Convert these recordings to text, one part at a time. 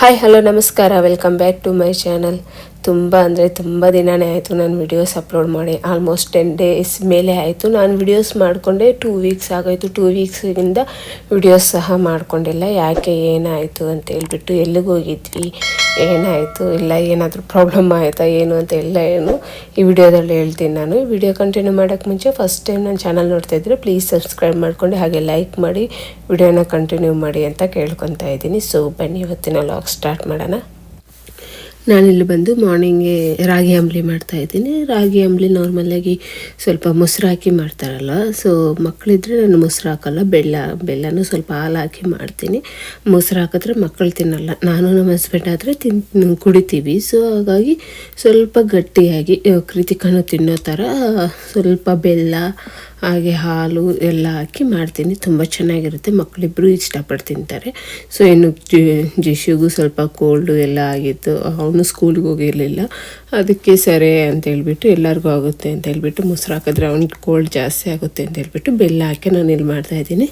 Hi hello ನಮಸ್ಕಾರ. Welcome back to my channel ತುಂಬ ಅಂದರೆ ತುಂಬ ದಿನನೇ ಆಯಿತು ನಾನು ವಿಡಿಯೋಸ್ ಅಪ್ಲೋಡ್ ಮಾಡಿ. ಆಲ್ಮೋಸ್ಟ್ ಟೆನ್ ಡೇಸ್ ಮೇಲೆ ಆಯಿತು. ನಾನು ವಿಡಿಯೋಸ್ ಮಾಡಿಕೊಂಡೆ. ಟೂ ವೀಕ್ಸ್ ಆಗೋಯಿತು. ಟೂ ವೀಕ್ಸಿಂದ ವಿಡಿಯೋಸ್ ಸಹ ಮಾಡಿಕೊಂಡಿಲ್ಲ. ಯಾಕೆ ಏನಾಯಿತು ಅಂತ ಹೇಳ್ಬಿಟ್ಟು ಎಲ್ಲಿಗೆ ಹೋಗಿದ್ವಿ? ಏನಾಯಿತು, ಇಲ್ಲ ಏನಾದರೂ ಪ್ರಾಬ್ಲಮ್ ಆಯಿತಾ, ಏನು ಅಂತ ಎಲ್ಲ ಏನು ಈ ವಿಡಿಯೋದಲ್ಲಿ ಹೇಳ್ತೀನಿ ನಾನು. ಈ ವಿಡಿಯೋ ಕಂಟಿನ್ಯೂ ಮಾಡೋಕ್ಕೆ ಮುಂಚೆ ಫಸ್ಟ್ ಟೈಮ್ ನನ್ನ ಚಾನಲ್ ನೋಡ್ತಾ ಇದ್ದರೆ ಪ್ಲೀಸ್ ಸಬ್ಸ್ಕ್ರೈಬ್ ಮಾಡ್ಕೊಂಡು ಹಾಗೆ ಲೈಕ್ ಮಾಡಿ, ವಿಡಿಯೋನ ಕಂಟಿನ್ಯೂ ಮಾಡಿ ಅಂತ ಕೇಳ್ಕೊತಾ ಇದ್ದೀನಿ. ಸೊ ಬನ್ನಿ, ಇವತ್ತಿನ ಲಾಗ್ ಸ್ಟಾರ್ಟ್ ಮಾಡೋಣ. ನಾನಿಲ್ಲಿ ಬಂದು ಮಾರ್ನಿಂಗೇ ರಾಗಿ ಅಂಬ್ಲಿ ಮಾಡ್ತಾ ಇದ್ದೀನಿ. ರಾಗಿ ಅಂಬ್ಲಿ ನಾರ್ಮಲಾಗಿ ಸ್ವಲ್ಪ ಮೊಸರು ಹಾಕಿ ಮಾಡ್ತಾರಲ್ಲ ಸೊ ಮಕ್ಕಳಿದ್ರೆ ನಾನು ಮೊಸರು ಹಾಕಲ್ಲ, ಬೆಲ್ಲ, ಬೆಲ್ಲನೂ ಸ್ವಲ್ಪ ಹಾಲು ಹಾಕಿ ಮಾಡ್ತೀನಿ. ಮೊಸರು ಹಾಕಿದ್ರೆ ಮಕ್ಕಳು ತಿನ್ನಲ್ಲ. ನಾನು ನಮ್ಮ ಹಸ್ಬೆಂಡ್ ಆದರೆ ತಿನ್, ಕುಡಿತೀವಿ. ಸೊ ಹಾಗಾಗಿ ಸ್ವಲ್ಪ ಗಟ್ಟಿಯಾಗಿ ಕೃತಿಕನು ತಿನ್ನೋ ಥರ ಸ್ವಲ್ಪ ಬೆಲ್ಲ ಹಾಗೆ ಹಾಲು ಎಲ್ಲ ಹಾಕಿ ಮಾಡ್ತೀನಿ. ತುಂಬ ಚೆನ್ನಾಗಿರುತ್ತೆ. ಮಕ್ಕಳಿಬ್ಬರು ಇಷ್ಟಪಟ್ಟು ತಿಂತಾರೆ. ಸೊ ಇನ್ನು ಜಿಶುಗೂ ಸ್ವಲ್ಪ ಕೋಲ್ಡು ಎಲ್ಲ ಆಗಿತ್ತು. ಅವನು ಸ್ಕೂಲ್ಗೆ ಹೋಗಿರಲಿಲ್ಲ. ಅದಕ್ಕೆ ಸರಿ ಅಂತ ಹೇಳ್ಬಿಟ್ಟು ಎಲ್ಲರಿಗೂ ಆಗುತ್ತೆ ಅಂತ ಹೇಳ್ಬಿಟ್ಟು ಮೊಸರು ಹಾಕಿದ್ರೆ ಅವ್ನಿಗೆ ಕೋಲ್ಡ್ ಜಾಸ್ತಿ ಆಗುತ್ತೆ ಅಂತ ಹೇಳ್ಬಿಟ್ಟು ಬೆಲ್ಲ ಹಾಕಿ ನಾನು ಇಲ್ಲಿ ಮಾಡ್ತಾಯಿದ್ದೀನಿ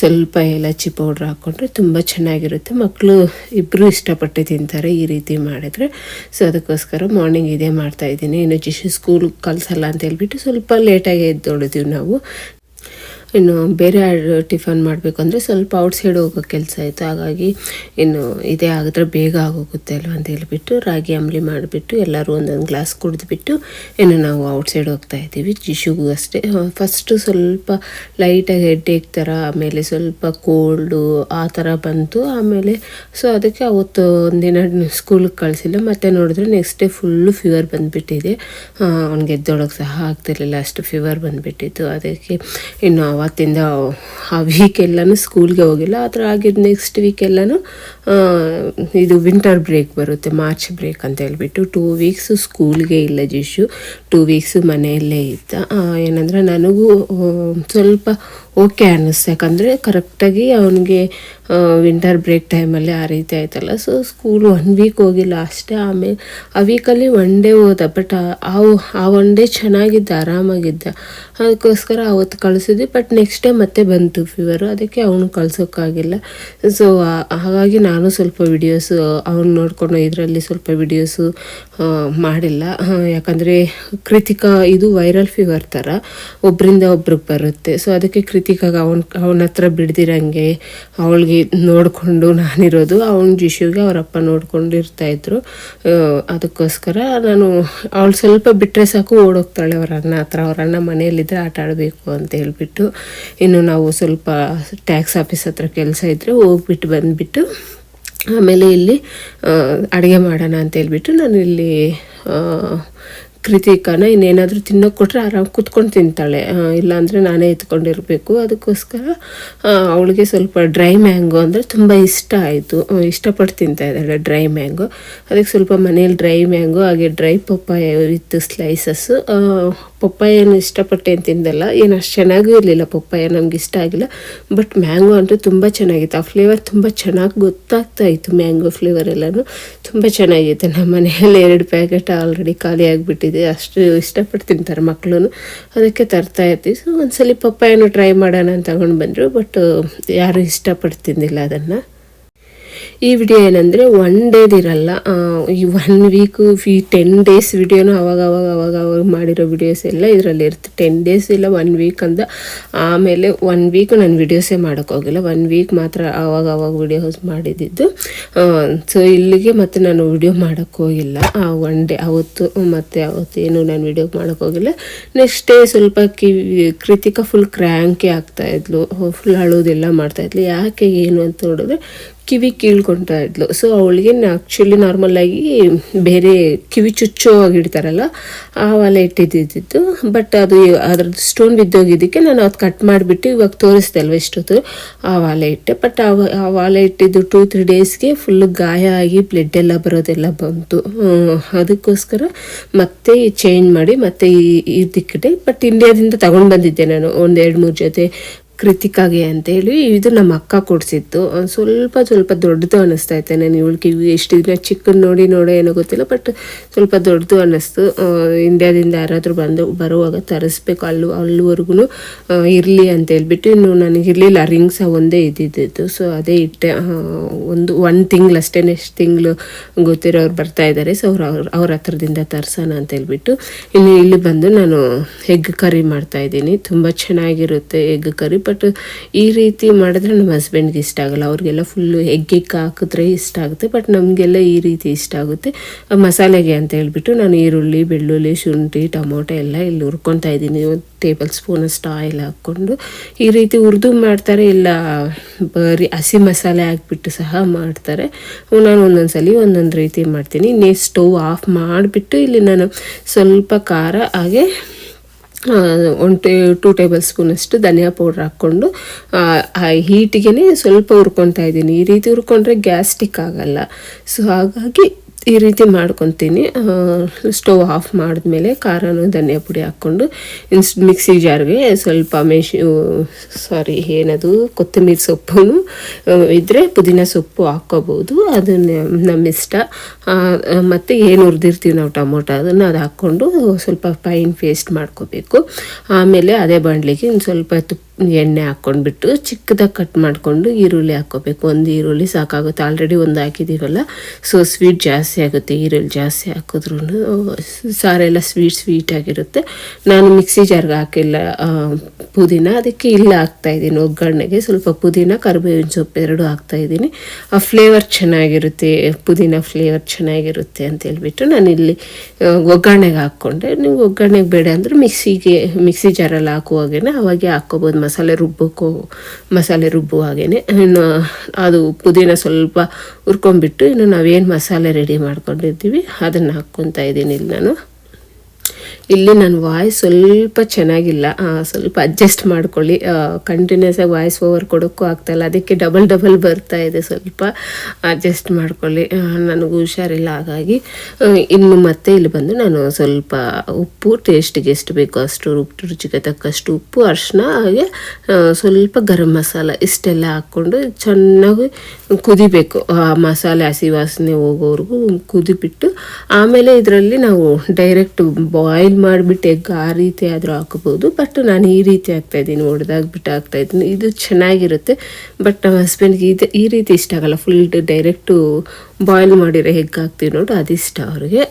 ಸ್ವಲ್ಪ ಏಲಕ್ಕಿ ಪೌಡ್ರ್ ಹಾಕ್ಕೊಂಡ್ರೆ ತುಂಬ ಚೆನ್ನಾಗಿರುತ್ತೆ. ಮಕ್ಕಳು ಇಬ್ಬರು ಇಷ್ಟಪಟ್ಟು ತಿಂತಾರೆ ಈ ರೀತಿ ಮಾಡಿದ್ರೆ. ಸೊ ಅದಕ್ಕೋಸ್ಕರ ಮಾರ್ನಿಂಗ್ ಇದೇ ಮಾಡ್ತಾಯಿದ್ದೀನಿ ಇನ್ನು ಜಿಶು ಸ್ಕೂಲ್ ಕಲಿಸಲ್ಲ ಅಂತ ಹೇಳ್ಬಿಟ್ಟು ಸ್ವಲ್ಪ ಲೇಟಾಗಿ ಎದ್ದೊಳಿದೀವಿ ನಾವು. 嗯。ಇನ್ನು ಬೇರೆ ಟಿಫನ್ ಮಾಡಬೇಕು ಅಂದರೆ ಸ್ವಲ್ಪ ಔಟ್ ಸೈಡ್ ಹೋಗೋ ಕೆಲಸ ಆಯಿತು. ಹಾಗಾಗಿ ಇನ್ನು ಇದೇ ಆಗಿದ್ರೆ ಬೇಗ ಆಗೋಗುತ್ತೆ ಅಲ್ವ ಅಂತ ಹೇಳ್ಬಿಟ್ಟು ರಾಗಿ ಅಂಬಲಿ ಮಾಡಿಬಿಟ್ಟು ಎಲ್ಲರೂ ಒಂದೊಂದು ಗ್ಲಾಸ್ ಕುಡಿದ್ಬಿಟ್ಟು ಇನ್ನು ನಾವು ಔಟ್ ಸೈಡ್ ಹೋಗ್ತಾ ಇದ್ದೀವಿ. ಜಿಶುಗೂ ಅಷ್ಟೇ. ಫಸ್ಟು ಸ್ವಲ್ಪ ಲೈಟಾಗಿ ಹೆಡ್ ಏಕ್ ಥರ ಆಮೇಲೆ ಸ್ವಲ್ಪ ಕೋಲ್ಡು ಆ ಥರ ಬಂತು. ಆಮೇಲೆ ಸೊ ಅದಕ್ಕೆ ಅವತ್ತು ಒಂದಿನ ಸ್ಕೂಲಿಗೆ ಕಳಿಸಿಲ್ಲ. ಮತ್ತೆ ನೋಡಿದ್ರೆ ನೆಕ್ಸ್ಟ್ ಡೇ ಫುಲ್ಲು ಫೀವರ್ ಬಂದುಬಿಟ್ಟಿದೆ. ಅವ್ನಿಗೆ ಎದ್ದೊಳಗೆ ಸಹ ಆಗ್ತಿರಲಿಲ್ಲ. ಅಷ್ಟು ಫೀವರ್ ಬಂದುಬಿಟ್ಟಿತ್ತು. ಅದಕ್ಕೆ ಇನ್ನು ಅವತ್ತಿಂದ ಆ ವೀಕ್ ಎಲ್ಲನೂ ಸ್ಕೂಲ್ಗೆ ಹೋಗಿಲ್ಲ. ಆ ಥರ ಆಗಿದ್ದು ನೆಕ್ಸ್ಟ್ ವೀಕ್ ಇದು ವಿಂಟರ್ ಬ್ರೇಕ್ ಬರುತ್ತೆ ಮಾರ್ಚ್ ಬ್ರೇಕ್ ಅಂತ ಹೇಳ್ಬಿಟ್ಟು ಟೂ ವೀಕ್ಸು ಸ್ಕೂಲ್ಗೆ ಇಲ್ಲ ಜಿಶು. ಟೂ ವೀಕ್ಸು ಮನೆಯಲ್ಲೇ ಇದ್ದ. ಏನಂದರೆ ನನಗೂ ಸ್ವಲ್ಪ ಓಕೆ ಅನ್ನಿಸ್ತು. ಯಾಕಂದರೆ ಕರೆಕ್ಟಾಗಿ ಅವನಿಗೆ ವಿಂಟರ್ ಬ್ರೇಕ್ ಟೈಮಲ್ಲಿ ಆ ರೀತಿ ಆಯ್ತಲ್ಲ. ಸೊ ಸ್ಕೂಲ್ ಒನ್ ವೀಕ್ ಹೋಗಿಲ್ಲ. ಅಷ್ಟೇ ಆಮೇಲೆ, ಆ ವೀಕಲ್ಲಿ ಒನ್ ಡೇ ಹೋದ. ಬಟ್ ಆ ಒನ್ ಡೇ ಚೆನ್ನಾಗಿದ್ದ, ಆರಾಮಾಗಿದ್ದ. ಅದಕ್ಕೋಸ್ಕರ ಅವತ್ತು ಕಳಿಸಿದ್ವಿ. ಬಟ್ ನೆಕ್ಸ್ಟ್ ಡೇ ಮತ್ತೆ ಬಂತು ಫೀವರು ಅದಕ್ಕೆ ಅವನು ಕಳ್ಸೋಕ್ಕಾಗಿಲ್ಲ. ಸೊ ಹಾಗಾಗಿ ನಾನು ಸ್ವಲ್ಪ ವಿಡಿಯೋಸು ಅವ್ನು ನೋಡ್ಕೊಂಡು ಇದರಲ್ಲಿ ಸ್ವಲ್ಪ ವಿಡಿಯೋಸು ಮಾಡಿಲ್ಲ. ಯಾಕಂದರೆ ಕೃತಿಕಾ ಇದು ವೈರಲ್ ಫೀವರ್ ಥರ ಒಬ್ಬರಿಂದ ಒಬ್ರಿಗೆ ಬರುತ್ತೆ. ಸೊ ಅದಕ್ಕೆ ಕೃತಿಕಾಗ ಅವನ ಅವನ ಹತ್ರ ಬಿಡ್ದಿರಂಗೆ, ಅವಳಿಗೆ ನೋಡಿಕೊಂಡು ನಾನಿರೋದು, ಅವನ ಜಿಶುಗೆ ಅವರಪ್ಪ ನೋಡ್ಕೊಂಡು ಇರ್ತಾಯಿದ್ರು ಅದಕ್ಕೋಸ್ಕರ ನಾನು ಅವಳು ಸ್ವಲ್ಪ ಬಿಟ್ಟರೆ ಸಾಕು ಓಡೋಗ್ತಾಳೆ ಅವ್ರ ಅಣ್ಣ ಹತ್ರ. ಅವ್ರ ಅಣ್ಣ ಮನೆಯಲ್ಲಿದ್ದರೆ ಆಟ ಆಡಬೇಕು ಅಂತ ಹೇಳಿಬಿಟ್ಟು ಇನ್ನು ನಾವು ಸ್ವಲ್ಪ ಟ್ಯಾಕ್ಸ್ ಆಫೀಸ್ ಹತ್ರ ಕೆಲಸ ಇದ್ದರೆ ಹೋಗ್ಬಿಟ್ಟು ಬಂದುಬಿಟ್ಟು ಆಮೇಲೆ ಇಲ್ಲಿ ಅಡುಗೆ ಮಾಡೋಣ ಅಂತ ಹೇಳ್ಬಿಟ್ಟು ನಾನು ಇಲ್ಲಿ ಕೃತಿಕನ ಇನ್ನೇನಾದರೂ ತಿನ್ನೋಕೆ ಕೊಟ್ಟರೆ ಆರಾಮ್ ಕುತ್ಕೊಂಡು ತಿಂತಾಳೆ. ಇಲ್ಲಾಂದರೆ ನಾನೇ ಎತ್ಕೊಂಡಿರಬೇಕು. ಅದಕ್ಕೋಸ್ಕರ ಅವಳಿಗೆ ಸ್ವಲ್ಪ ಡ್ರೈ ಮ್ಯಾಂಗೋ ಅಂದರೆ ತುಂಬ ಇಷ್ಟ ಆಯಿತು. ಇಷ್ಟಪಟ್ಟು ತಿಂತಾ ಇದ್ದಾಳೆ ಡ್ರೈ ಮ್ಯಾಂಗೋ. ಅದಕ್ಕೆ ಸ್ವಲ್ಪ ಮನೇಲಿ ಡ್ರೈ ಮ್ಯಾಂಗೋ, ಹಾಗೆ dry papaya with slices papaya ಇಷ್ಟಪಟ್ಟೆ ಏನು ತಿಂದಲ್ಲ. ಏನು ಅಷ್ಟು ಚೆನ್ನಾಗೂ ಇರಲಿಲ್ಲ ಪಪ್ಪಾಯ, ನಮ್ಗೆ ಇಷ್ಟ ಆಗಿಲ್ಲ. ಬಟ್ ಮ್ಯಾಂಗೋ ಅಂತೂ ತುಂಬ ಚೆನ್ನಾಗಿತ್ತು. ಆ ಫ್ಲೇವರ್ ತುಂಬ ಚೆನ್ನಾಗಿ ಗೊತ್ತಾಗ್ತಾ ಇತ್ತು ಮ್ಯಾಂಗೋ ಫ್ಲೇವರ್ ಎಲ್ಲನೂ. ತುಂಬ ಚೆನ್ನಾಗಿತ್ತು. ನಮ್ಮ ಮನೆಯಲ್ಲಿ ಎರಡು ಪ್ಯಾಕೆಟ್ ಆಲ್ರೆಡಿ ಖಾಲಿ ಆಗಿಬಿಟ್ಟಿದೆ. ಅಷ್ಟು ಇಷ್ಟಪಟ್ಟು ತಿಂತಾರೆ ಮಕ್ಕಳು ಅದಕ್ಕೆ ತರ್ತಾ ಇರ್ತೀವಿ. ಸೊ ಒಂದ್ಸಲಿ ಪಪ್ಪಾಯನ್ನು ಟ್ರೈ ಮಾಡೋಣ ಅಂತ ತಗೊಂಡು ಬಂದರು. ಬಟ್ ಯಾರೂ ಇಷ್ಟಪಟ್ಟು ತಿಂದಿಲ್ಲ ಅದನ್ನು. ಈ ವಿಡಿಯೋ ಏನಂದರೆ ಒನ್ ಡೇದಿರಲ್ಲ ಈ ಒನ್ ವೀಕು ಈ ಟೆನ್ ಡೇಸ್ ವಿಡಿಯೋನು ಅವಾಗ ಅವಾಗ ಅವಾಗ ಅವಾಗ ಮಾಡಿರೋ ವಿಡಿಯೋಸ್ ಎಲ್ಲ ಇದರಲ್ಲಿ ಇರುತ್ತೆ. ಟೆನ್ ಡೇಸ್ ಇಲ್ಲ ಒನ್ ವೀಕ್ ಅಂತ ಆಮೇಲೆ ಒನ್ ವೀಕ್ ನಾನು ವಿಡಿಯೋಸೇ ಮಾಡೋಕ್ಕೋಗಿಲ್ಲ ಒನ್ ವೀಕ್ ಮಾತ್ರ ಅವಾಗ ಅವಾಗ ವಿಡಿಯೋಸ್ ಮಾಡಿದ್ದು ಸೊ ಇಲ್ಲಿಗೆ ಮತ್ತೆ ನಾನು ವಿಡಿಯೋ ಮಾಡೋಕ್ಕೋಗಿಲ್ಲ ಆ ಒನ್ ಡೇ ಅವತ್ತು, ಮತ್ತು ಅವತ್ತೇನು ನಾನು ವಿಡಿಯೋ ಮಾಡೋಕ್ಕೋಗಿಲ್ಲ ನೆಕ್ಸ್ಟ್ ಡೇ ಸ್ವಲ್ಪ ಕಿವಿ ಕೃತಿಕಾ ಫುಲ್ ಕ್ರ್ಯಾಂಕಿ ಆಗ್ತಾಯಿದ್ಲು ಫುಲ್ ಅಳೋದೆಲ್ಲ ಮಾಡ್ತಾಯಿದ್ಲು ಯಾಕೆ ಏನು ಅಂತ ನೋಡಿದ್ರೆ ಕಿವಿ ಕೀಳ್ಕೊಳ್ತಾ ಇದ್ಲು. ಸೊ ಅವಳಿಗೆ ಆ್ಯಕ್ಚುಲಿ ನಾರ್ಮಲಾಗಿ ಬೇರೆ ಕಿವಿ ಚುಚ್ಚೋ ಆಗಿಡ್ತಾರಲ್ಲ ಆ ಒಲೆ ಇಟ್ಟಿದ್ದಿದ್ದು. ಬಟ್ ಅದು ಅದ್ರದ್ದು ಸ್ಟೋನ್ ಬಿದ್ದೋಗಿದ್ದಕ್ಕೆ ನಾನು ಅದು ಕಟ್ ಮಾಡಿಬಿಟ್ಟು ಇವಾಗ ತೋರಿಸ್ದೆ ಅಲ್ವ ಎಷ್ಟೊತ್ತು ಆ ವಾಲೆ ಇಟ್ಟೆ. ಬಟ್ ಆ ಒಲೆ ಇಟ್ಟಿದ್ದು ಟೂ ತ್ರೀ ಡೇಸ್ಗೆ ಫುಲ್ ಗಾಯ ಆಗಿ ಬ್ಲಡ್ ಎಲ್ಲ ಬರೋದೆಲ್ಲ ಬಂತು. ಅದಕ್ಕೋಸ್ಕರ ಮತ್ತೆ ಚೇಂಜ್ ಮಾಡಿ ಮತ್ತೆ ಈ ಇದಕ್ಕಿಟ್ಟೆ ಬಟ್ ಇಂಡಿಯಾದಿಂದ ತಗೊಂಡು ಬಂದಿದ್ದೆ ನಾನು ಒಂದು ಎರಡು ಮೂರು ಜೊತೆ. ಕೃತಿಕಾಗೆ ಅಂತೇಳಿ ಇದು ನಮ್ಮ ಅಕ್ಕ ಕೊಡಿಸಿತ್ತು ಸ್ವಲ್ಪ ಸ್ವಲ್ಪ ದೊಡ್ಡದು ಅನ್ನಿಸ್ತಾ ಇತ್ತು. ನಾನು ಇವಳು ಕಿವಿ ಎಷ್ಟು ದಿನ ಚಿಕ್ಕದು ನೋಡಿ ನೋಡೋ ಏನೋ ಗೊತ್ತಿಲ್ಲ ಬಟ್ ಸ್ವಲ್ಪ ದೊಡ್ಡದು ಅನ್ನಿಸ್ತು ಇಂಡಿಯಾದಿಂದ ಯಾರಾದರೂ ಬಂದು ಬರುವಾಗ ತರಿಸ್ಬೇಕು, ಅಲ್ಲೂ ಅಲ್ಲಿವರೆಗೂ ಇರಲಿ ಅಂತ ಹೇಳ್ಬಿಟ್ಟು ಇನ್ನು ನನಗೆ ಇರಲಿಲ್ಲ. ರಿಂಗ್ಸ್ ಒಂದೇ ಇದ್ದಿದ್ದು. ಸೊ ಅದೇ ಇಟ್ಟೆ. ಒಂದು ಒಂದು ತಿಂಗ್ಳು ಅಷ್ಟೇ ನೆಕ್ಸ್ಟ್ ತಿಂಗಳು ಗೊತ್ತಿರೋರು ಬರ್ತಾ ಇದ್ದಾರೆ ಸೊ ಅವ್ರು, ಅವ್ರ ಅವ್ರ ಹತ್ರದಿಂದ ತರ್ಸೋಣ ಅಂತ ಹೇಳ್ಬಿಟ್ಟು ಇನ್ನು ಇಲ್ಲಿ ಬಂದು ನಾನು ಎಗ್ ಕರಿ ಮಾಡ್ತಾ ಇದ್ದೀನಿ. ತುಂಬ ಚೆನ್ನಾಗಿರುತ್ತೆ ಎಗ್ ಕರಿ ಬಟ್ ಈ ರೀತಿ ಮಾಡಿದ್ರೆ ನಮ್ಮ ಹಸ್ಬೆಂಡ್ಗೆ ಇಷ್ಟ ಆಗಲ್ಲ. ಅವ್ರಿಗೆಲ್ಲ ಫುಲ್ಲು ಎಗ್ಗಿಗೆ ಹಾಕಿದ್ರೆ ಇಷ್ಟ ಆಗುತ್ತೆ. ಬಟ್ ನಮಗೆಲ್ಲ ಈ ರೀತಿ ಇಷ್ಟ ಆಗುತ್ತೆ. ಮಸಾಲೆಗೆ ಅಂತ ಹೇಳ್ಬಿಟ್ಟು ನಾನು ಈರುಳ್ಳಿ, ಬೆಳ್ಳುಳ್ಳಿ, ಶುಂಠಿ, ಟೊಮೊಟೊ ಎಲ್ಲ ಇಲ್ಲಿ ಹುರ್ಕೊತಾ ಇದ್ದೀನಿ. ಟೇಬಲ್ ಸ್ಪೂನ್ ಅಷ್ಟು ಆಯಿಲ್ ಹಾಕ್ಕೊಂಡು. ಈ ರೀತಿ ಹುರಿದು ಮಾಡ್ತಾರೆ. ಇಲ್ಲ, ಬರೀ ಹಸಿ ಮಸಾಲೆ ಹಾಕ್ಬಿಟ್ಟು ಸಹ ಮಾಡ್ತಾರೆ. ನಾನು ಒಂದೊಂದ್ಸಲಿ ಒಂದೊಂದು ರೀತಿ ಮಾಡ್ತೀನಿ. ಇನ್ನೇ ಸ್ಟವ್ ಆಫ್ ಮಾಡಿಬಿಟ್ಟು ಇಲ್ಲಿ ನಾನು ಸ್ವಲ್ಪ ಖಾರ ಹಾಗೆ ಒಂದು ಟೇ ಟೂ ಟೇಬಲ್ ಸ್ಪೂನಷ್ಟು ಧನಿಯಾ ಪೌಡ್ರ್ ಹಾಕ್ಕೊಂಡು, ಆ ಹೀಟಿಗೆ ಸ್ವಲ್ಪ ಹುರ್ಕೊತಾ ಇದ್ದೀನಿ. ಈ ರೀತಿ ಹುರ್ಕೊಂಡ್ರೆ ಗ್ಯಾಸ್ಟಿಕ್ ಆಗಲ್ಲ. ಸೊ ಹಾಗಾಗಿ ಈ ರೀತಿ ಮಾಡ್ಕೊತೀನಿ. ಸ್ಟವ್ ಆಫ್ ಮಾಡಿದ್ಮೇಲೆ ಖಾರನೂ ಧನಿಯಾ ಪುಡಿ ಹಾಕ್ಕೊಂಡು ಇನ್ಸ್ ಮಿಕ್ಸಿ ಜಾರ್ಗೆ ಸ್ವಲ್ಪ ಮೆಶ್ ಸಾರಿ ಏನದು, ಕೊತ್ತಂಬರಿ ಸೊಪ್ಪು ಇದ್ದರೆ ಪುದೀನ ಸೊಪ್ಪು ಹಾಕ್ಕೋಬೋದು. ಅದನ್ನೇ ನಮ್ಮ ಇಷ್ಟ. ಮತ್ತು ಏನು ಹುರಿದಿರ್ತೀವಿ ನಾವು ಟೊಮೊಟೊ ಅದನ್ನು ಅದು ಹಾಕ್ಕೊಂಡು ಸ್ವಲ್ಪ ಫೈನ್ ಪೇಸ್ಟ್ ಮಾಡ್ಕೋಬೇಕು. ಆಮೇಲೆ ಅದೇ ಬಾಣಲಿಗೆ ಇನ್ನು ಸ್ವಲ್ಪ ತುಪ್ಪ ಎಣ್ಣೆ ಹಾಕ್ಕೊಂಡ್ಬಿಟ್ಟು ಚಿಕ್ಕದಾಗಿ ಕಟ್ ಮಾಡಿಕೊಂಡು ಈರುಳ್ಳಿ ಹಾಕ್ಕೋಬೇಕು. ಒಂದು ಈರುಳ್ಳಿ ಸಾಕಾಗುತ್ತೆ. ಆಲ್ರೆಡಿ ಒಂದು ಹಾಕಿದ್ದೀವಲ್ಲ? ಸೊ ಸ್ವೀಟ್ ಜಾಸ್ತಿ ಆಗುತ್ತೆ. ಈರುಳ್ಳಿ ಜಾಸ್ತಿ ಹಾಕಿದ್ರೂ ಸಾರೆಲ್ಲ ಸ್ವೀಟ್ ಸ್ವೀಟ್ ಆಗಿರುತ್ತೆ. ನಾನು ಮಿಕ್ಸಿ ಜಾರ್ಗೆ ಹಾಕಿಲ್ಲ ಪುದೀನ. ಅದಕ್ಕೆ ಇಲ್ಲ ಹಾಕ್ತಾ ಇದ್ದೀನಿ. ಒಗ್ಗರಣೆಗೆ ಸ್ವಲ್ಪ ಪುದೀನ, ಕರಿಬೇವಿನ ಸೊಪ್ಪು ಎರಡು ಹಾಕ್ತಾ ಇದ್ದೀನಿ. ಆ ಫ್ಲೇವರ್ ಚೆನ್ನಾಗಿರುತ್ತೆ. ಪುದೀನ ಫ್ಲೇವರ್ ಚೆನ್ನಾಗಿರುತ್ತೆ ಅಂತ ಹೇಳ್ಬಿಟ್ಟು ನಾನು ಇಲ್ಲಿ ಒಗ್ಗರಣೆಗೆ ಹಾಕ್ಕೊಂಡೆ. ನೀವು ಒಗ್ಗರಣೆಗೆ ಬೇಡ ಅಂದರೆ ಮಿಕ್ಸಿಗೆ, ಮಿಕ್ಸಿ ಜಾರಲ್ಲಿ ಹಾಕುವಾಗೇನೆ ಅವಾಗೆ ಹಾಕ್ಕೋಬೋದು. ಮಸಾಲೆ ರುಬ್ಬಕ್ಕೂ ಮಸಾಲೆ ರುಬ್ಬುವಾಗೇನೆ ಇನ್ನು ಅದು ಪುದೀನ ಸ್ವಲ್ಪ ಹುರ್ಕೊಂಬಿಟ್ಟು ಇನ್ನು ನಾವೇನು ಮಸಾಲೆ ರೆಡಿ ಮಾಡ್ಕೊಂಡಿರ್ತೀವಿ, ಅದನ್ನು ಹಾಕ್ಕೊತಾ ಇದ್ದೀನಿ ಇಲ್ಲಿ ನಾನು. ಇಲ್ಲಿ ನನ್ನ ವಾಯ್ಸ್ ಸ್ವಲ್ಪ ಚೆನ್ನಾಗಿಲ್ಲ. ಸ್ವಲ್ಪ ಅಡ್ಜಸ್ಟ್ ಮಾಡ್ಕೊಳ್ಳಿ. ಕಂಟಿನ್ಯೂಸ್ ಆಗಿ ವಾಯ್ಸ್ ಓವರ್ ಕೊಡೋಕ್ಕೂ ಆಗ್ತಾಯಿಲ್ಲ ಅದಕ್ಕೆ ಡಬಲ್ ಡಬಲ್ ಬರ್ತಾ ಇದೆ. ಸ್ವಲ್ಪ ಅಡ್ಜಸ್ಟ್ ಮಾಡ್ಕೊಳ್ಳಿ. ನನಗೂ ಹುಷಾರಿಲ್ಲ. ಹಾಗಾಗಿ ಇನ್ನು ಮತ್ತೆ ಇಲ್ಲಿ ಬಂದು ನಾನು ಸ್ವಲ್ಪ ಉಪ್ಪು ಟೇಸ್ಟಿಗೆ ಎಷ್ಟು ಬೇಕೋ ಅಷ್ಟು ಉಪ್ಪು ರುಚಿಗೆ ತಕ್ಕಷ್ಟು ಉಪ್ಪು, ಅರಿಶಿನ, ಹಾಗೆ ಸ್ವಲ್ಪ ಗರಂ ಮಸಾಲ ಇಷ್ಟೆಲ್ಲ ಹಾಕ್ಕೊಂಡು ಚೆನ್ನಾಗಿ ಕುದಿಬೇಕು. ಆ, ಮಸಾಲೆ ಹಸಿ ವಾಸನೆ ಹೋಗೋವರೆಗೂ ಕುದಿಬಿಟ್ಟು, ಆಮೇಲೆ ಇದರಲ್ಲಿ ನಾವು ಡೈರೆಕ್ಟ್ ಬಾಯ್ಲ್ ಮಾಡಿಬಿಟ್ಟು ಎಗ್ ಆ ರೀತಿ ಆದರೂ ಹಾಕೋಬೋದು. ಬಟ್ ನಾನು ಈ ರೀತಿ ಹಾಕ್ತಾಯಿದ್ದೀನಿ ಒಡೆದಾಗ್ಬಿಟ್ಟು ಹಾಕ್ತಾಯಿದ್ದೀನಿ ಇದು ಚೆನ್ನಾಗಿರುತ್ತೆ. ಬಟ್ ನಮ್ಮ ಹಸ್ಬೆಂಡ್ಗೆ ಇದು ಈ ರೀತಿ ಇಷ್ಟ ಆಗಲ್ಲ. ಫುಲ್ ಡೈರೆಕ್ಟು ಬಾಯ್ಲ್ ಮಾಡಿರೋ ಹೆಗ್ ಹಾಕ್ತೀವಿ ನೋಡು ಅದಿಷ್ಟ ಅವ್ರಿಗೆ.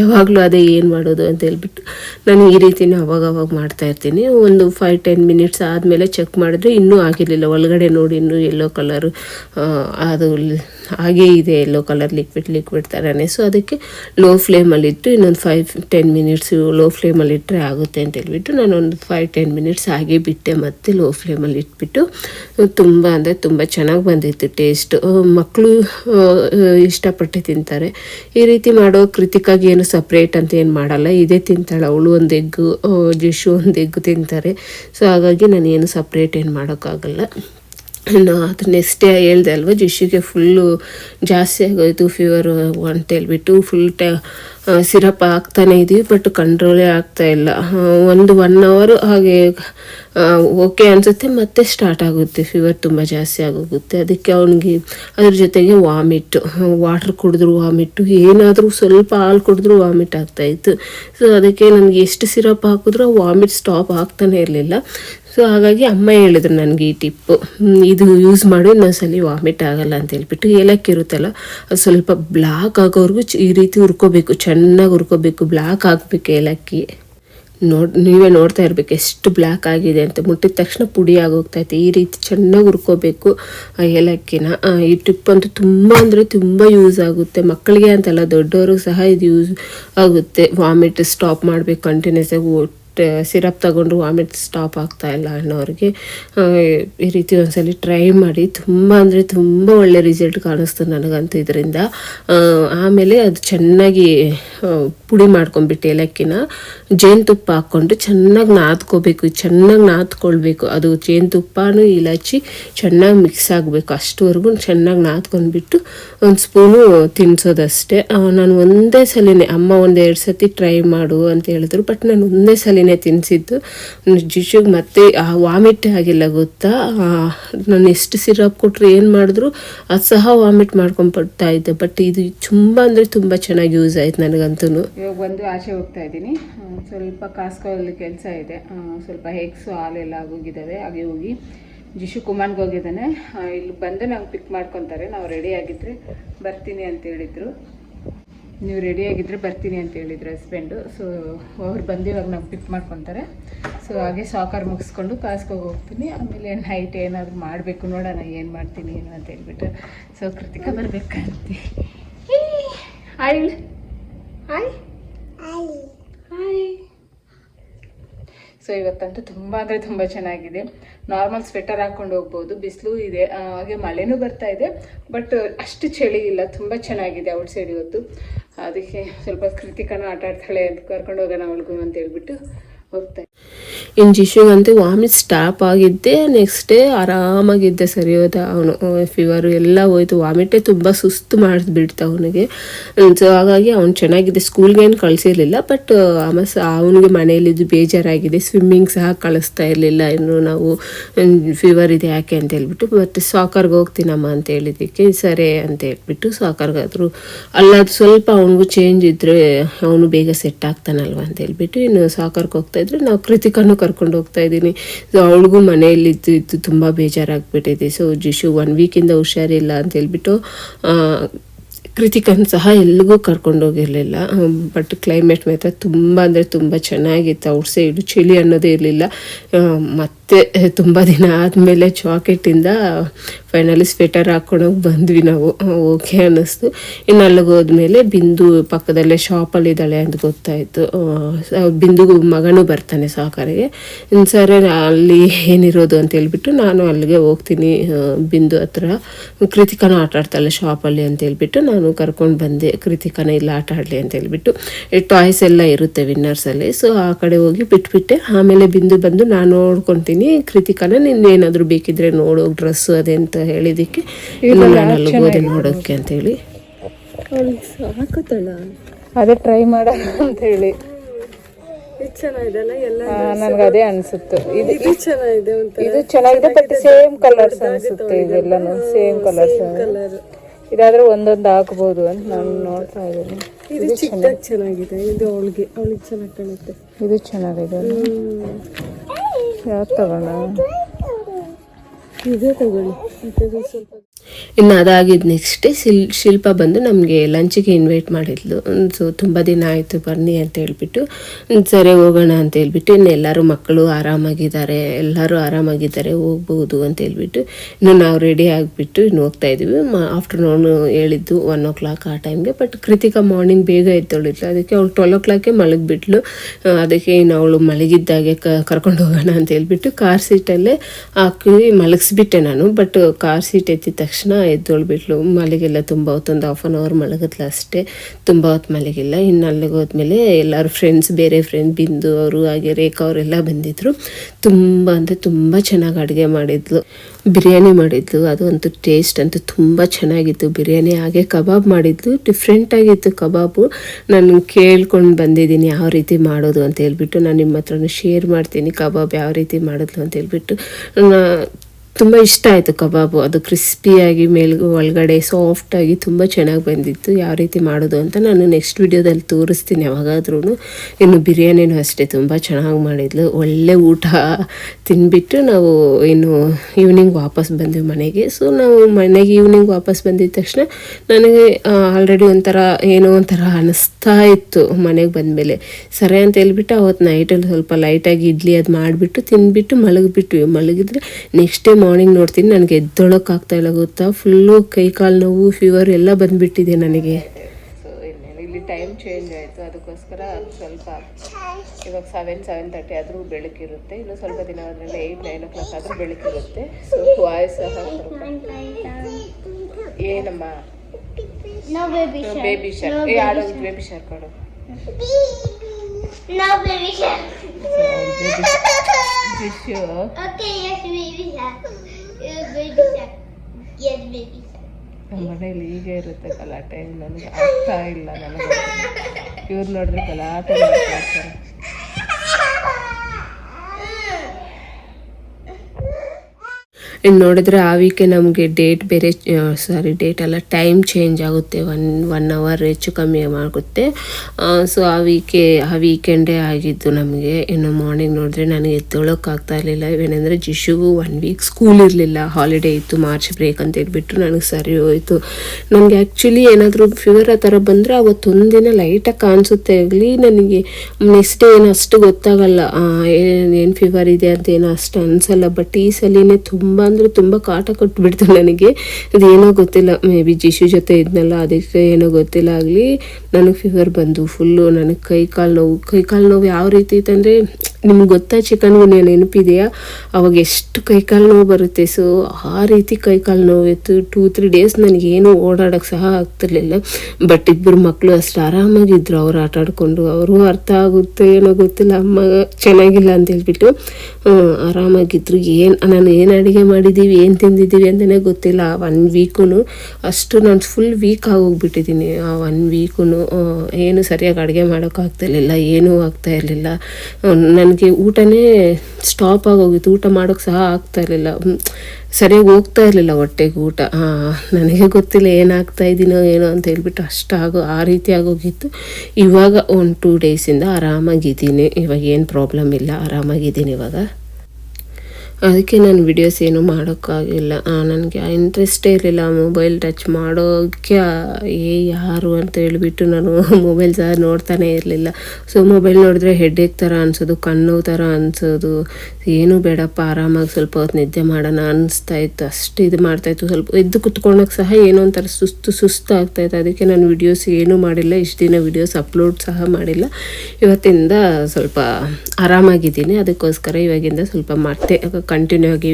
ಯಾವಾಗಲೂ ಅದೇ ಏನು ಮಾಡೋದು ಅಂತ ಹೇಳ್ಬಿಟ್ಟು ನಾನು ಈ ರೀತಿನ ಅವಾಗ ಅವಾಗ ಮಾಡ್ತಾ ಇರ್ತೀನಿ. ಒಂದು ಫೈವ್ ಟೆನ್ ಮಿನಿಟ್ಸ್ ಆದಮೇಲೆ ಚೆಕ್ ಮಾಡಿದ್ರೆ ಇನ್ನೂ ಆಗಿರಲಿಲ್ಲ. ಒಳಗಡೆ ನೋಡಿ ಇನ್ನೂ ಯೆಲ್ಲೋ ಕಲರು ಅದು ಹಾಗೇ ಇದೆ ಯೆಲ್ಲೋ ಕಲರ್ ಲಿಕ್ವಿಡ್ ಲಿಕ್ವಿಡ್ ಥರನೇ ಸೊ ಅದಕ್ಕೆ ಲೋ ಫ್ಲೇಮಲ್ಲಿಟ್ಟು ಇನ್ನೊಂದು ಫೈವ್ ಟೆನ್ ಮಿನಿಟ್ಸು ಲೋ ಫ್ಲೇಮಲ್ಲಿ ಇಟ್ಟರೆ ಆಗುತ್ತೆ ಅಂತ ಹೇಳ್ಬಿಟ್ಟು ನಾನು ಒಂದು ಫೈವ್ ಟೆನ್ ಮಿನಿಟ್ಸ್ ಹಾಗೆ ಬಿಟ್ಟೆ ಮತ್ತು ಲೋ ಫ್ಲೇಮಲ್ಲಿ ಇಟ್ಬಿಟ್ಟು, ತುಂಬ ಅಂದರೆ ತುಂಬ ಚೆನ್ನಾಗಿ ಬಂದಿತ್ತು ಟೇಸ್ಟ್ ಮಕ್ಕಳು ಇಷ್ಟಪಟ್ಟು ತಿಂತಾರೆ. ಈ ರೀತಿ ಮಾಡೋ ಕೃತಿಕಾಗಿ ಏನು ಸಪ್ರೇಟ್ ಅಂತ ಏನು ಮಾಡಲ್ಲ. ಇದೇ ತಿಂತಾಳೆ. ಅವಳು ಒಂದು ಎಗ್ಗು ಜಿಶು ಒಂದು ಎಗ್ ತಿಂತಾರೆ. ಸೊ ಹಾಗಾಗಿ ನಾನು ಏನು ಸಪ್ರೇಟ್ ಏನು ಮಾಡೋಕ್ಕಾಗಲ್ಲ. ಇನ್ನು ಅದು ನೆಕ್ಸ್ಟ್ ಡೇ ಹೇಳ್ದೆ ಅಲ್ವ, ಜಿಶುಗೆ ಫುಲ್ಲು ಜಾಸ್ತಿ ಆಗೋಯಿತು ಫೀವರು ಅಂತ ಫುಲ್ ಟ ಸಿರಪ್ ಹಾಕ್ತಾನೆ ಇದ್ದೀವಿ ಬಟ್ ಕಂಟ್ರೋಲೇ ಆಗ್ತಾ ಇಲ್ಲ. ಒಂದು ಒನ್ ಅವರು ಹಾಗೆ ಓಕೆ ಅನಿಸುತ್ತೆ, ಮತ್ತೆ ಸ್ಟಾರ್ಟ್ ಆಗುತ್ತೆ. ಫೀವರ್ ತುಂಬ ಜಾಸ್ತಿ ಆಗೋಗುತ್ತೆ. ಅದಕ್ಕೆ ಅವನಿಗೆ ಅದ್ರ ಜೊತೆಗೆ ವಾಮಿಟ್ಟು ವಾಟ್ರ್ ಕುಡಿದ್ರು ವಾಮಿಟ್ಟು ಏನಾದರೂ ಸ್ವಲ್ಪ ಹಾಲು ಕುಡಿದ್ರು ವಾಮಿಟ್ ಆಗ್ತಾಯಿತ್ತು ಸೊ ಅದಕ್ಕೆ ನನಗೆ ಎಷ್ಟು ಸಿರಪ್ ಹಾಕಿದ್ರೂ ವಾಮಿಟ್ ಸ್ಟಾಪ್ ಆಗ್ತಾನೆ ಇರಲಿಲ್ಲ. ಸೊ ಹಾಗಾಗಿ ಅಮ್ಮ ಹೇಳಿದ್ರು ನನಗೆ ಈ ಟಿಪ್ಪು ಇದು ಯೂಸ್ ಮಾಡು ಇನ್ನೊಂದ್ಸಲಿ ವಾಮಿಟ್ ಆಗಲ್ಲ ಅಂತ ಹೇಳ್ಬಿಟ್ಟು ಏಲಕ್ಕಿ ಇರುತ್ತಲ್ಲ ಅದು ಸ್ವಲ್ಪ ಬ್ಲಾಕ್ ಆಗೋರ್ಗು ಈ ರೀತಿ ಹುರ್ಕೋಬೇಕು. ಚೆನ್ನಾಗಿ ಹುರ್ಕೋಬೇಕು ಬ್ಲ್ಯಾಕ್ ಆಗಬೇಕು ಏಲಕ್ಕಿ. ನೋಡ್, ನೀವೇ ನೋಡ್ತಾ ಇರಬೇಕು ಎಷ್ಟು ಬ್ಲ್ಯಾಕ್ ಆಗಿದೆ ಅಂತ. ಮುಟ್ಟಿದ ತಕ್ಷಣ ಪುಡಿ ಆಗೋಗ್ತೈತೆ. ಈ ರೀತಿ ಚೆನ್ನಾಗಿ ಹುರ್ಕೋಬೇಕು ಆ ಏಲಕ್ಕಿನ. ಈ ಟಿಪ್ ಅಂತೂ ತುಂಬ ಅಂದರೆ ತುಂಬ ಯೂಸ್ ಆಗುತ್ತೆ. ಮಕ್ಕಳಿಗೆ ಅಂತಲ್ಲ ದೊಡ್ಡವರು ಸಹ ಇದು ಯೂಸ್ ಆಗುತ್ತೆ. ವಾಮಿಟ್ ಸ್ಟಾಪ್ ಮಾಡಬೇಕು ಕಂಟಿನ್ಯೂಸ್ ಆಗಿ ಸಿರಪ್ ತಗೊಂಡು ವಾಮಿಟ್ ಸ್ಟಾಪ್ ಆಗ್ತಾ ಇಲ್ಲ ಅನ್ನೋರಿಗೆ ಈ ರೀತಿ ಒಂದ್ಸಲಿ ಟ್ರೈ ಮಾಡಿ. ತುಂಬ ಅಂದರೆ ತುಂಬ ಒಳ್ಳೆ ರಿಸಲ್ಟ್ ಕಾಣಿಸ್ತು ನನಗಂತೂ ಇದರಿಂದ. ಆಮೇಲೆ ಅದು ಚೆನ್ನಾಗಿ ಪುಡಿ ಮಾಡ್ಕೊಂಡ್ಬಿಟ್ಟು ಏಲಕ್ಕಿನ ಜೇನುತುಪ್ಪ ಹಾಕ್ಕೊಂಡು ಚೆನ್ನಾಗಿ ನಾದ್ಕೋಬೇಕು, ಚೆನ್ನಾಗಿ ನಾದ್ಕೊಳ್ಬೇಕು. ಅದು ಜೇನುತುಪ್ಪನೂ ಇಲಾಚಿ ಚೆನ್ನಾಗಿ ಮಿಕ್ಸ್ ಆಗಬೇಕು. ಅಷ್ಟುವರೆಗೂ ಚೆನ್ನಾಗಿ ನಾದ್ಕೊಂಡ್ಬಿಟ್ಟು ಒಂದು ಸ್ಪೂನು ತಿನ್ಸೋದಷ್ಟೇ. ನಾನು ಒಂದೇ ಸಲಿನೇ, ಅಮ್ಮ ಒಂದು ಎರಡು ಸತಿ ಟ್ರೈ ಮಾಡು ಅಂತ ಹೇಳಿದ್ರು, ಬಟ್ ನಾನು ಒಂದೇ ಸಲಿನೇ ನಿನ್ನೆ ತಿನ್ನಿಸಿದ್ದು ಜಿಶುಗೆ ಮತ್ತೆ ವಾಮಿಟ್ ಆಗಿಲ್ಲ ಗೊತ್ತಾ? ನಾನು ಎಷ್ಟು ಸಿರಪ್ ಕೊಟ್ಟರು ಏನು ಮಾಡಿದ್ರು ಅದು ಸಹ ವಾಮಿಟ್ ಮಾಡ್ಕೊಂಡು ಬರ್ತಾ ಇದ್ದೆ. ಬಟ್ ಇದು ತುಂಬ ಅಂದರೆ ತುಂಬ ಚೆನ್ನಾಗಿ ಯೂಸ್ ಆಯ್ತು ನನಗಂತೂ ಇವಾಗ ಬಂದು ಆಚೆ ಹೋಗ್ತಾ ಇದ್ದೀನಿ. ಸ್ವಲ್ಪ ಕಾಸ್ಕೊಳ್ಳಿ ಕೆಲಸ ಇದೆ. ಸ್ವಲ್ಪ ಹೆಗ್ಸು ಹಾಲೆಲ್ಲ ಆಗೋಗಿದ್ದಾವೆ. ಹಾಗೆ ಹೋಗಿ ಜಿಶು ಕುಮಾನ್ಗೆ ಹೋಗಿದ್ದಾನೆ. ಆ, ಇಲ್ಲಿ ಬಂದು ನಂಗೆ ಪಿಕ್ ಮಾಡ್ಕೊತಾರೆ. ನಾವು ರೆಡಿ ಆಗಿದ್ರೆ ಬರ್ತೀನಿ ಅಂತ ಹೇಳಿದ್ರು. ನೀವು ರೆಡಿಯಾಗಿದ್ದರೆ ಬರ್ತೀನಿ ಅಂತ ಹೇಳಿದ್ರು ಹಸ್ಬೆಂಡು ಸೊ ಅವ್ರು ಬಂದಿವಾಗ ಇವಾಗ ನಂಗೆ ಪಿಕ್ ಮಾಡ್ಕೊತಾರೆ. ಸೊ ಹಾಗೆ ಸಾಕರ್ ಮುಗಿಸ್ಕೊಂಡು ಕಾಸ್ಕೋಗಿ ಹೋಗ್ತೀನಿ. ಆಮೇಲೆ ನೈಟ್ ಏನಾದರೂ ಮಾಡಬೇಕು ನೋಡೋಣ ಏನು ಮಾಡ್ತೀನಿ ಏನು ಅಂತ ಹೇಳ್ಬಿಟ್ಟು. ಸೊ ಕೃತಿಕಾ ಬರಬೇಕಂತೆ. ಹಾಯ್ ಹಾಯ್ ಹಾಯ್ ಸೊ ಇವತ್ತಂತೂ ತುಂಬ ಅಂದರೆ ತುಂಬ ಚೆನ್ನಾಗಿದೆ. ನಾರ್ಮಲ್ ಸ್ವೆಟರ್ ಹಾಕೊಂಡು ಹೋಗ್ಬೋದು. ಬಿಸಿಲು ಇದೆ. ಹಾಗೆ ಮಳೆನೂ ಬರ್ತಾ ಇದೆ. ಬಟ್ ಅಷ್ಟು ಚಳಿ ಇಲ್ಲ. ತುಂಬ ಚೆನ್ನಾಗಿದೆ ಔಟ್ ಸೈಡ್ ಇವತ್ತು. ಅದಕ್ಕೆ ಸ್ವಲ್ಪ ಕೃತಿಕನ ಆಟ ಆಡ್ತಾಳೆ ಅಂತ ಕರ್ಕೊಂಡು ಹೋಗೋಣ ಅವಳಿಗೂ ಅಂತ ಹೇಳ್ಬಿಟ್ಟು ಹೋಗ್ತಾ ಇನ್ನು ಜಿಶುಗಂತೂ ವಾಮಿಟ್ ಸ್ಟಾಪ್ ಆಗಿದ್ದೆ ನೆಕ್ಸ್ಟ್ ಡೇ ಆರಾಮಾಗಿದ್ದೆ ಸರಿ ಹೋದ ಅವನು. ಫೀವರು ಎಲ್ಲ ಹೋಯ್ತು. ವಾಮಿಟೇ ತುಂಬ ಸುಸ್ತು ಮಾಡಿಸ್ಬಿಡ್ತ ಅವನಿಗೆ. ಸೊ ಹಾಗಾಗಿ ಅವ್ನು ಚೆನ್ನಾಗಿದೆ. ಸ್ಕೂಲ್ಗೆ ಏನು ಕಳಿಸಿರ್ಲಿಲ್ಲ ಬಟ್ ಆಮಸ್, ಅವನಿಗೆ ಮನೆಯಲ್ಲಿದ್ದು ಬೇಜಾರಾಗಿದೆ. ಸ್ವಿಮ್ಮಿಂಗ್ ಸಹ ಕಳಿಸ್ತಾ ಇರಲಿಲ್ಲ. ಇನ್ನು ನಾವು ಫೀವರ್ ಇದೆ ಯಾಕೆ ಅಂತ ಹೇಳ್ಬಿಟ್ಟು ಮತ್ತು ಸಾಕರ್ಗೆ ಹೋಗ್ತೀನಮ್ಮ ಅಂತ ಹೇಳಿದ್ದಕ್ಕೆ, ಸರಿ ಅಂತ ಹೇಳ್ಬಿಟ್ಟು ಸಾಕರ್ಗಾದ್ರು ಅಲ್ಲದು ಸ್ವಲ್ಪ ಅವನಿಗೂ ಚೇಂಜ್ ಇದ್ದರೆ ಅವನು ಬೇಗ ಸೆಟ್ ಆಗ್ತಾನಲ್ವ ಅಂತ ಹೇಳ್ಬಿಟ್ಟು ಇನ್ನು ಸಾಕರ್ಗೆ ಹೋಗ್ತಾ ಇದ್ರೆ ನಾವು ಕೃತಿಕನೂ ಕರ್ಕೊಂಡು ಹೋಗ್ತಾ ಇದ್ದೀನಿ. ಸೊ ಅವಳಿಗೂ ಮನೆಯಲ್ಲಿ ಇದ್ದು ಇದ್ದು ತುಂಬ ಬೇಜಾರಾಗ್ಬಿಟ್ಟಿದೆ. ಸೊ ಜಿಶು ಒನ್ ವೀಕಿಂದ ಹುಷಾರಿಲ್ಲ ಅಂತ ಹೇಳ್ಬಿಟ್ಟು ಕೃತಿಕನ್ ಸಹ ಎಲ್ಲಿಗೂ ಕರ್ಕೊಂಡು ಹೋಗಿರಲಿಲ್ಲ ಬಟ್ ಕ್ಲೈಮೇಟ್ ಮಾತ್ರ ತುಂಬ ಅಂದರೆ ತುಂಬ ಚೆನ್ನಾಗಿತ್ತು. ಔಟ್ ಸೈಡು ಚಳಿ ಅನ್ನೋದೇ ಇರಲಿಲ್ಲ. ಮತ್ತೆ ತುಂಬ ದಿನ ಆದಮೇಲೆ ಜಾಕೆಟಿಂದ ಫೈನಲಿ ಸ್ವೆಟರ್ ಹಾಕ್ಕೊಂಡೋಗಿ ಬಂದ್ವಿ ನಾವು. ಓಕೆ ಅನ್ನಿಸ್ತು. ಇನ್ನು ಅಲ್ಲಿಗೆ ಹೋದ್ಮೇಲೆ ಬಿಂದು ಪಕ್ಕದಲ್ಲೇ ಶಾಪಲ್ಲಿ ಇದ್ದಾಳೆ ಅಂತ ಗೊತ್ತಾಯಿತು. ಬಿಂದುಗೂ ಮಗನೂ ಬರ್ತಾನೆ ಸಾಕಾರಿಗೆ. ಇನ್ನು ಸರಿ, ಅಲ್ಲಿ ಏನಿರೋದು ಅಂತ ಹೇಳ್ಬಿಟ್ಟು ನಾನು ಅಲ್ಲಿಗೆ ಹೋಗ್ತೀನಿ. ಬಿಂದು ಹತ್ರ. ಕೃತಿಕನೂ ಆಟ ಆಡ್ತಾಳೆ ಶಾಪಲ್ಲಿ ಅಂತ ಹೇಳ್ಬಿಟ್ಟು ನಾನು ಕರ್ಕೊಂಡು ಬಂದೆ ಕೃತಿಕನ ಇಲ್ಲ ಆಟ ಆಡಲಿ ಅಂತ ಹೇಳ್ಬಿಟ್ಟು. ಟಾಯ್ಸ್ ಎಲ್ಲ ಇರುತ್ತೆ ವಿನ್ನರ್ಸಲ್ಲಿ ಸೊ ಆ ಕಡೆ ಹೋಗಿ ಬಿಟ್ಬಿಟ್ಟೆ. ಆಮೇಲೆ ಬಿಂದು ಬಂದು ನಾನು ನೋಡ್ಕೊತೀನಿ ಕೃತಿಕನ ನಿನ್ನೇನಾದರೂ ಬೇಕಿದ್ರೆ ನೋಡೋ ಡ್ರೆಸ್ಸು ಅದೇ ಅಂತ ಹೇಳಿದ್ದಕ್ಕೆ ಹೋದೆ ನೋಡೋಕ್ಕೆ ಅಂತೇಳಿ ಅದೇ ಟ್ರೈ ಮಾಡೋಣ ಅಂತ ಹೇಳಿ. ನನಗೆ ಅದೇ ಅನ್ಸುತ್ತೆ. ಇದು ಇದು ಚೆನ್ನಾಗಿದೆ ಒಂಥರ ಇದು ಚೆನ್ನಾಗಿದೆ ಬಟ್ ಸೇಮ್ ಕಲರ್ಸ್ ಅನ್ಸುತ್ತೆ ಇದೆಲ್ಲ ಸೇಮ್ ಕಲರ್ಸ್ ಇದಾದ್ರೆ ಒಂದೊಂದು ಹಾಕ್ಬೋದು ಅಂತ ನಾನು ನೋಡ್ತಾ ಇದ್ದೀನಿ. ಇದು ಚಿಕ್ಕದಾಗಿ ಚೆನ್ನಾಗಿದೆ. ಇದು ಅವಳಿಗೆ ಅವಳಿಗೆ ಚೆನ್ನಾಗಿ ಕಾಣುತ್ತೆ. ಇದು ಚೆನ್ನಾಗಿದೆ. ಯಾವ್ದು ತಗೋಣ? ಇದೇ ತಗೊಳ್ಳಿ. ಸ್ವಲ್ಪ ಇನ್ನು ಅದಾಗಿದ್ದು ನೆಕ್ಸ್ಟ್ ಶಿಲ್, ಶಿಲ್ಪ ಬಂದು ನಮಗೆ ಲಂಚಿಗೆ ಇನ್ವೈಟ್ ಮಾಡಿದ್ಲು. ಸೊ ತುಂಬ ದಿನ ಆಯಿತು ಬನ್ನಿ ಅಂತ ಹೇಳ್ಬಿಟ್ಟು. ಸರಿ ಹೋಗೋಣ ಅಂತ ಹೇಳ್ಬಿಟ್ಟು, ಇನ್ನು ಎಲ್ಲರೂ ಮಕ್ಕಳು ಆರಾಮಾಗಿದ್ದಾರೆ, ಎಲ್ಲರೂ ಆರಾಮಾಗಿದ್ದಾರೆ, ಹೋಗ್ಬೋದು ಅಂತ ಹೇಳ್ಬಿಟ್ಟು ಇನ್ನು ನಾವು ರೆಡಿ ಆಗಿಬಿಟ್ಟು ಇನ್ನು ಹೋಗ್ತಾ ಇದ್ದೀವಿ. ಆಫ್ಟರ್ನೂನು ಹೇಳಿದ್ದು ಒನ್ ಓ ಕ್ಲಾಕ್ ಆ ಟೈಮ್ಗೆ ಬಟ್ ಕೃತಿಕಾ ಮಾರ್ನಿಂಗ್ ಬೇಗ ಎದ್ದೊಳಿದ್ಲು. ಅದಕ್ಕೆ ಅವಳು ಟ್ವೆಲ್ ಓ ಕ್ಲಾಕೆ ಮಲಗಿಬಿಟ್ಲು. ಅದಕ್ಕೆ ಇನ್ನು ಅವಳು ಮಲಗಿದ್ದಾಗೆ ಕರ್ಕೊಂಡು ಹೋಗೋಣ ಅಂತ ಹೇಳ್ಬಿಟ್ಟು ಕಾರ್ ಸೀಟಲ್ಲೇ ಹಾಕಿ ಮಲಗಿಸ್ಬಿಟ್ಟೆ ನಾನು. ಬಟ್ ಕಾರ್ ಸೀಟ್ ಎತ್ತಿದ ತಕ್ಷಣ ಎದ್ದೊಳ್ಬಿಟ್ಲು. ಮಲಗಿಲ್ಲ ತುಂಬ ಹೊತ್ತೊಂದು ಹಾಫ್ ಆನ್ ಅವರ್ ಮಲಗಿದ್ಲು ಅಷ್ಟೇ. ತುಂಬ ಹೊತ್ತು ಮಲಗಿಲ್ಲ. ಇನ್ನು ಅಲ್ಲಿಗೆ ಹೋದ್ಮೇಲೆ ಎಲ್ಲರೂ ಫ್ರೆಂಡ್ಸ್ ಬೇರೆ ಫ್ರೆಂಡ್ ಬಿಂದು ಅವರು, ಹಾಗೆ ರೇಖಾ ಅವರೆಲ್ಲ ಬಂದಿದ್ರು. ತುಂಬ ಅಂದರೆ ತುಂಬ ಚೆನ್ನಾಗಿ ಅಡುಗೆ ಮಾಡಿದ್ಲು. ಬಿರಿಯಾನಿ ಮಾಡಿದ್ಲು. ಅದು ಅಂತೂ ಟೇಸ್ಟ್ ಅಂತೂ ತುಂಬ ಚೆನ್ನಾಗಿತ್ತು. ಬಿರಿಯಾನಿ ಹಾಗೆ ಕಬಾಬ್ ಮಾಡಿದ್ಲು ಡಿಫ್ರೆಂಟಾಗಿತ್ತು ಕಬಾಬು. ನಾನು ಕೇಳ್ಕೊಂಡು ಬಂದಿದ್ದೀನಿ ಯಾವ ರೀತಿ ಮಾಡೋದು ಅಂತ ಹೇಳ್ಬಿಟ್ಟು. ನಾನು ನಿಮ್ಮ ಹತ್ರನೂ ಶೇರ್ ಮಾಡ್ತೀನಿ ಕಬಾಬ್ ಯಾವ ರೀತಿ ಮಾಡಿದ್ಲು ಅಂತ ಹೇಳ್ಬಿಟ್ಟು. ತುಂಬ ಇಷ್ಟ ಆಯಿತು ಕಬಾಬು. ಅದು ಕ್ರಿಸ್ಪಿಯಾಗಿ ಮೇಲ್ ಒಳಗಡೆ ಸಾಫ್ಟಾಗಿ ತುಂಬ ಚೆನ್ನಾಗಿ ಬಂದಿತ್ತು. ಯಾವ ರೀತಿ ಮಾಡೋದು ಅಂತ ನಾನು ನೆಕ್ಸ್ಟ್ ವಿಡಿಯೋದಲ್ಲಿ ತೋರಿಸ್ತೀನಿ ಯಾವಾಗಾದ್ರೂ ಇನ್ನು ಬಿರಿಯಾನಿನೂ ಅಷ್ಟೇ ತುಂಬ ಚೆನ್ನಾಗಿ ಮಾಡಿದ್ಲು. ಒಳ್ಳೆ ಊಟ ತಿನ್ಬಿಟ್ಟು ನಾವು ಇನ್ನು ಈವ್ನಿಂಗ್ ವಾಪಸ್ ಬಂದೆವು ಮನೆಗೆ. ಸೊ ನಾವು ಮನೆಗೆ ಈವ್ನಿಂಗ್ ವಾಪಸ್ ಬಂದಿದ ತಕ್ಷಣ ನನಗೆ ಆಲ್ರೆಡಿ ಒಂಥರ ಏನೋ ಒಂಥರ ಅನಿಸ್ತಾ ಇತ್ತು ಮನೆಗೆ ಬಂದಮೇಲೆ. ಸರಿ ಅಂತ ಹೇಳ್ಬಿಟ್ಟು ಅವತ್ತು ನೈಟಲ್ಲಿ ಸ್ವಲ್ಪ ಲೈಟಾಗಿ ಇಡ್ಲಿ ಅದು ಮಾಡಿಬಿಟ್ಟು ತಿನ್ಬಿಟ್ಟು ಮಲಗಿಬಿಟ್ವಿ. ಮಲಗಿದ್ರೆ ನೆಕ್ಸ್ಟ್ ಡೇ ಮಾರ್ನಿಂಗ್ ನೋಡ್ತೀನಿ. ನನಗೆ ಎದ್ದೊಳಕ್ಕಾಗ್ತಾ ಇಲ್ಲ ಗೊತ್ತಾ? ಫುಲ್ಲು ಕೈ ಕಾಲು ನೋವು ಫೀವರ್ ಎಲ್ಲ ಬಂದುಬಿಟ್ಟಿದೆ ನನಗೆ. ಸೊ ಇನ್ನೇನು ಇಲ್ಲಿ ಟೈಮ್ ಚೇಂಜ್ ಆಯಿತು. ಅದಕ್ಕೋಸ್ಕರ ಸ್ವಲ್ಪ ಇವಾಗ ಸೆವೆನ್ ಸೆವೆನ್ ತರ್ಟಿ ಆದರೂ ಬೆಳಕಿರುತ್ತೆ. ಇನ್ನು ಸ್ವಲ್ಪ ದಿನ ಆದಮೇಲೆ ಏಯ್ಟ್ ನೈನ್ ಓ ಕ್ಲಾಕ್ ಆದರೂ ಬೆಳಕಿರುತ್ತೆ. ಸೊ ವಾಯ್ಸ್ ಸಹ ಏನಮ್ಮ? Baby shark shark. Baby shark. Baby shark ಆಡು No baby shark. Fish Okay, yes, baby shark. Yes, baby shark. Yes, baby shark. ನಮ್ಮ ಮನೇಲಿ ಹೀಗೆ ಇರುತ್ತೆ ಗಲಾಟೆ ನನಗೆ ಆಗ್ತಾ ಇಲ್ಲ ನನಗೆ ಇವ್ರು ನೋಡಿದ್ರೆ ಗಲಾಟೆ ಮಾಡ್ತಾ ಇನ್ನು ನೋಡಿದ್ರೆ ಆ ವೀಕೆ ನಮಗೆ ಡೇಟ್ ಬೇರೆ ಸಾರಿ ಡೇಟ್ ಅಲ್ಲ ಟೈಮ್ ಚೇಂಜ್ ಆಗುತ್ತೆ. ಒನ್ ಒನ್ ಅವರ್ ಹೆಚ್ಚು ಕಮ್ಮಿ ಆಗುತ್ತೆ ಸೊ ಆ ವೀಕೆ ಆ ವೀಕೆಂಡೇ ಆಗಿದ್ದು ನಮಗೆ. ಇನ್ನು ಮಾರ್ನಿಂಗ್ ನೋಡಿದ್ರೆ ನನಗೆ ಎದ್ದೊಳಕ್ಕಾಗ್ತಾ ಇರಲಿಲ್ಲ. ಏನಂದರೆ ಜಿಶುಗೂ ಒನ್ ವೀಕ್ ಸ್ಕೂಲ್ ಇರಲಿಲ್ಲ. ಹಾಲಿಡೇ ಇತ್ತು ಮಾರ್ಚ್ ಬ್ರೇಕ್ ಅಂತ ಹೇಳ್ಬಿಟ್ಟು ನನಗೆ ಸರಿ ಹೋಯಿತು. ನನಗೆ ಆ್ಯಕ್ಚುಲಿ ಏನಾದರೂ ಫೀವರ್ ಆ ಥರ ಬಂದರೆ ಅವತ್ತೊಂದಿನ ಲೈಟಾಗಿ ಕಾಣಿಸುತ್ತೆ. ಆಗಲಿ, ನನಗೆ ನೆಕ್ಸ್ಟ್ ಏನು ಅಷ್ಟು ಗೊತ್ತಾಗಲ್ಲ. ಏನು ಫೀವರ್ ಇದೆ ಅಂತ ಏನು ಅಷ್ಟು ಅನಿಸಲ್ಲ. ಬಟ್ ಈ ಸಲಿನೇ ತುಂಬ ಅಂದರೆ ತುಂಬ ಕಾಟ ಕೊಟ್ಬಿಡ್ತು ನನಗೆ. ಅದೇನೋ ಗೊತ್ತಿಲ್ಲ ಮೇ ಬಿ ಜಿಶು ಜೊತೆ ಇದ್ನಲ್ಲ, ಅದಕ್ಕೆ ಏನೋ ಗೊತ್ತಿಲ್ಲ ಆಗಲಿ. ನನಗೆ ಫೀವರ್ ಬಂದು ಫುಲ್ಲು ನನಗೆ ಕೈ ಕಾಲು ನೋವು, ಕೈ ಕಾಲು ನೋವು ಯಾವ ರೀತಿ ಇತ್ತಂದರೆ ನಿಮ್ಗೆ ಗೊತ್ತಾ ಚಿಕನ್ಗೂ ನೆನಪಿದೆಯಾ? ಅವಾಗ ಎಷ್ಟು ಕೈಕಾಲು ನೋವು ಬರುತ್ತೆ. ಸೊ ಆ ರೀತಿ ಕೈಕಾಲು ನೋವು ಇತ್ತು. ಟೂ ತ್ರೀ ಡೇಸ್ ನನಗೇನು ಓಡಾಡಕ್ಕೆ ಸಹ ಆಗ್ತಿರ್ಲಿಲ್ಲ. ಬಟ್ ಇಬ್ಬರು ಮಕ್ಕಳು ಅಷ್ಟು ಆರಾಮಾಗಿದ್ರು ಅವ್ರು ಆಟ ಆಡ್ಕೊಂಡು. ಅವರು ಅರ್ಥ ಆಗುತ್ತೆ ಏನೋ ಗೊತ್ತಿಲ್ಲ. ಅಮ್ಮ ಚೆನ್ನಾಗಿಲ್ಲ ಅಂತ ಹೇಳ್ಬಿಟ್ಟು ಆರಾಮಾಗಿದ್ರು. ಏನು, ನಾನು ಏನು ಅಡುಗೆ ಮಾಡಿದ್ದೀವಿ ಏನು ತಿಂದಿದ್ದೀವಿ ಅಂತಲೇ ಗೊತ್ತಿಲ್ಲ. ಒನ್ ವೀಕು ಅಷ್ಟು ನಾನು ಫುಲ್ ವೀಕ್ ಆಗೋಗ್ಬಿಟ್ಟಿದ್ದೀನಿ ಆ ಒನ್ ವೀಕು ಏನು ಸರಿಯಾಗಿ ಅಡುಗೆ ಮಾಡೋಕ್ಕಾಗ್ತಿರ್ಲಿಲ್ಲ ಏನೂ ಆಗ್ತಾ ಇರಲಿಲ್ಲ. ನನಗೆ ಊಟನೇ ಸ್ಟಾಪ್ ಆಗೋಗಿತ್ತು. ಊಟ ಮಾಡೋಕ್ಕೆ ಸಹ ಆಗ್ತಾ ಇರಲಿಲ್ಲ. ಸರಿಯಾಗಿ ಹೋಗ್ತಾ ಇರಲಿಲ್ಲ ಹೊಟ್ಟೆಗೆ ಊಟ. ಆ, ನನಗೆ ಗೊತ್ತಿಲ್ಲ ಏನಾಗ್ತಾ ಇದ್ದೀನೋ ಏನೋ ಅಂತ ಹೇಳ್ಬಿಟ್ಟು ಅಷ್ಟು ಆಗೋ ಆ ರೀತಿ ಆಗೋಗಿತ್ತು. ಇವಾಗ ಒಂದು ಟೂ ಡೇಸಿಂದ ಆರಾಮಾಗಿದ್ದೀನಿ. ಇವಾಗ ಏನು ಪ್ರಾಬ್ಲಮ್ ಇಲ್ಲ. ಆರಾಮಾಗಿದ್ದೀನಿ ಇವಾಗ. ಅದಕ್ಕೆ ನಾನು ವಿಡಿಯೋಸ್ ಏನು ಮಾಡೋಕ್ಕಾಗಿಲ್ಲ. ನನಗೆ ಇಂಟ್ರೆಸ್ಟೇ ಇರಲಿಲ್ಲ. ಮೊಬೈಲ್ ಟಚ್ ಮಾಡೋಕ್ಕೆ ಏ, ಯಾರು ಅಂತ ಹೇಳಿಬಿಟ್ಟು ನಾನು ಮೊಬೈಲ್ ಸಹ ನೋಡ್ತಾನೆ ಇರಲಿಲ್ಲ. ಸೊ ಮೊಬೈಲ್ ನೋಡಿದ್ರೆ ಹೆಡ್ಡೇಕ್ ಥರ ಅನಿಸೋದು, ಕಣ್ಣು ಥರ ಅನಿಸೋದು. ಏನು ಬೇಡಪ್ಪ, ಆರಾಮಾಗಿ ಸ್ವಲ್ಪ ಹೊತ್ತು ನಿದ್ದೆ ಮಾಡೋಣ ಅನಿಸ್ತಾ ಇತ್ತು. ಅಷ್ಟು ಇದು ಮಾಡ್ತಾಯಿತ್ತು ಸ್ವಲ್ಪ ಎದ್ದು ಕುತ್ಕೊಳಕ್ಕೆ ಸಹ ಏನೋ ಒಂಥರ ಸುಸ್ತು ಸುಸ್ತು ಆಗ್ತಾಯಿತ್ತು ಅದಕ್ಕೆ ನಾನು ವಿಡಿಯೋಸ್ ಏನೂ ಮಾಡಿಲ್ಲ. ಇಷ್ಟು ದಿನ ವಿಡಿಯೋಸ್ ಅಪ್ಲೋಡ್ ಸಹ ಮಾಡಿಲ್ಲ. ಇವತ್ತಿಂದ ಸ್ವಲ್ಪ ಆರಾಮಾಗಿದ್ದೀನಿ. ಅದಕ್ಕೋಸ್ಕರ ಇವಾಗಿಂದ ಸ್ವಲ್ಪ ಮತ್ತೆ ಕಂಟಿನ್ಯೂ ಆಗಿ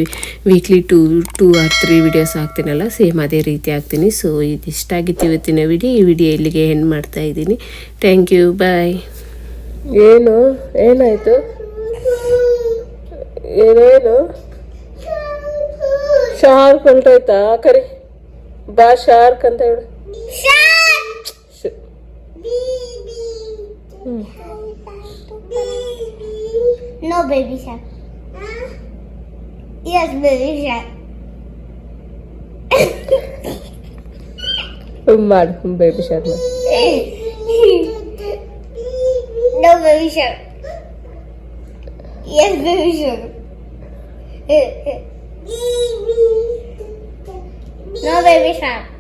weekly two two or three videos ಹಾಕ್ತೀನಲ್ಲ same ಅದೇ ರೀತಿ ಹಾಕ್ತೀನಿ. ಸೊ ಇದಿಷ್ಟಾಗಿತ್ತು ಇವತ್ತಿನ ವಿಡಿಯೋ ಈ ವಿಡಿಯೋ ಇಲ್ಲಿಗೆ ಎಂಡ್ ಮಾಡ್ತಾ ಇದ್ದೀನಿ. ಥ್ಯಾಂಕ್ ಯು ಬಾಯ್ ಏನು? ಏನಾಯಿತು? ಏನೇನು? ಶಾರ್ಕ್ ಹೊಂಟೋಯ್ತಾ ಕರಿ ಬಾ ಶಾರ್ಕ್ ಅಂತ ಹೇಳು. No baby shark. Yes, oh, baby shark. Umar, baby shark. No, baby shark. Yes, baby shark. No, baby shark.